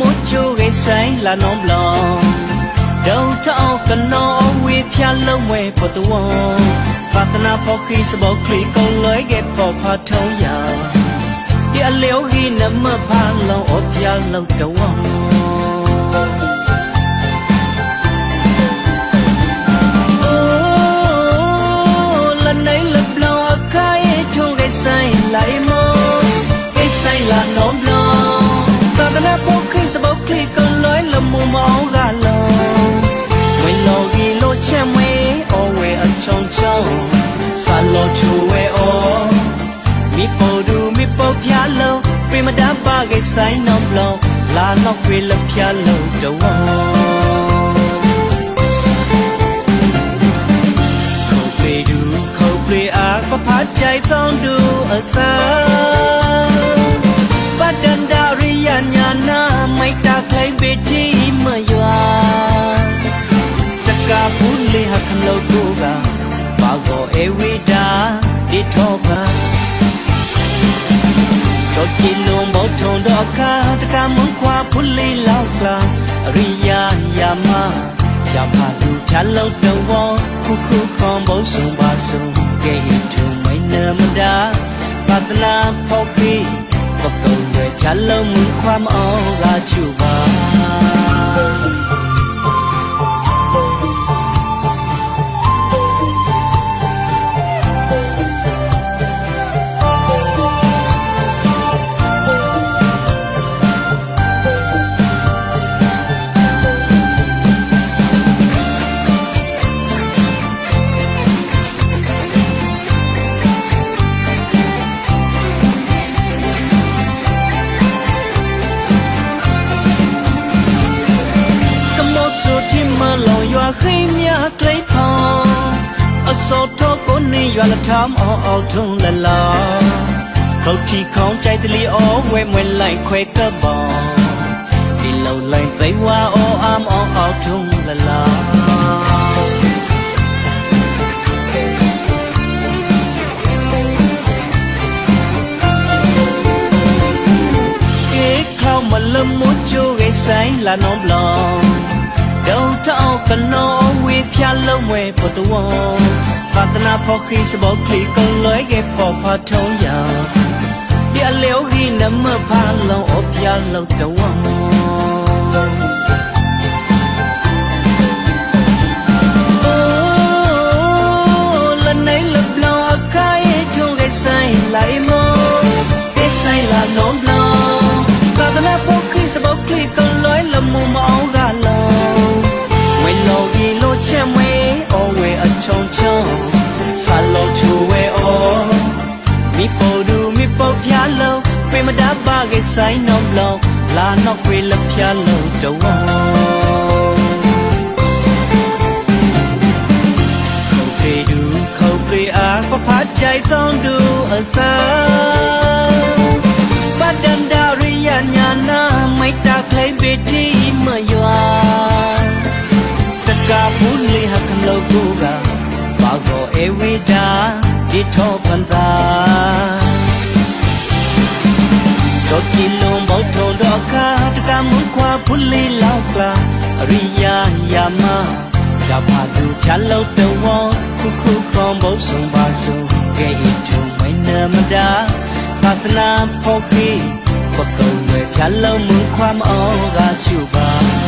mucho que sai la non blon Don't talk the no we pya lo mwe po to won Patna po khi sa bo kli kon loi ge po pha thong ya Di a leo gi na ma pha lo o pya lo to won ပေမတပါခဲ့ဆိုင်နော်ဘလောလာနောက်ွေလပြလုံးတော့ခုတ်ပေတူခုတ်ပေအားပဖတ်ကြိုက်သောတူအစာပတ္တန္တရိယညာနာမိုက်တာခိုင်ပေတိမယွာတကဘူးလေဟခလုတ်ကိုကဘာကိုအဝိဒါဒီထောပါ တော့ကြည်လုံးဘောထုံတော့ခါတကမွန်ခွာဖုလေးလောက်ကလာအရိယာယာမကြောင့်ဖာလူဖြာလုံးတော့ဝခုခုခွန်ဘုံဆုံးပါဆုံးကဲဟိထုံမိန်နမဒါပတနာဖောက်ခိပကုံးရဲ့ဖြာလုံးမူခွာမအောင်လာချူပါ ရွာလထမ်းအောင်အောင်ထုံးလလာခုတ်ထီခေါင်းကြိုက်တလီအောဝဲမွဲလိုက်ခွဲကပ်ပေါင်းဒီလုံလိုက်စိတ်ဝါအောအမ်အောင်အောင်ထုံးလလာ que khao mà lâm mốt cho cái sai là non blon đâu thao cần nó we pya lo mwe po to won patna pho khi se bo khi kon loi ge pho pha thong ya dia leo gi na ma pha lo o pya lo to won ကဆိုင်နော်ဘလောလာနောက်ွေလပြလုံးတော့ခုတ်ပေဒူခုတ်ပေအားပဖတ်ကြိုက်သောတူအစားပတ္တန္တရိယညာနာမိုက်တာခိုင်ပေတိမယွာတကဘူးလေဟခလုတ်ကိုကဘာကိုအဝိဒါဒီထောပန္တာ တော့ကြည်လုံးဘောထုံတော့ခါတကမွန်ခွာဖုလေးလောက်ကလာအရိယာယာမဖြာဖာသူဖြာလို့တော့ဝခုခုခွန်ဘုံဆုံးပါဆုံးကဲဤထုံမိန်နမဒါသာသနာဖောခိပကုံွယ်ဖြာလုံးမူခွာမအောင်ကချူပါ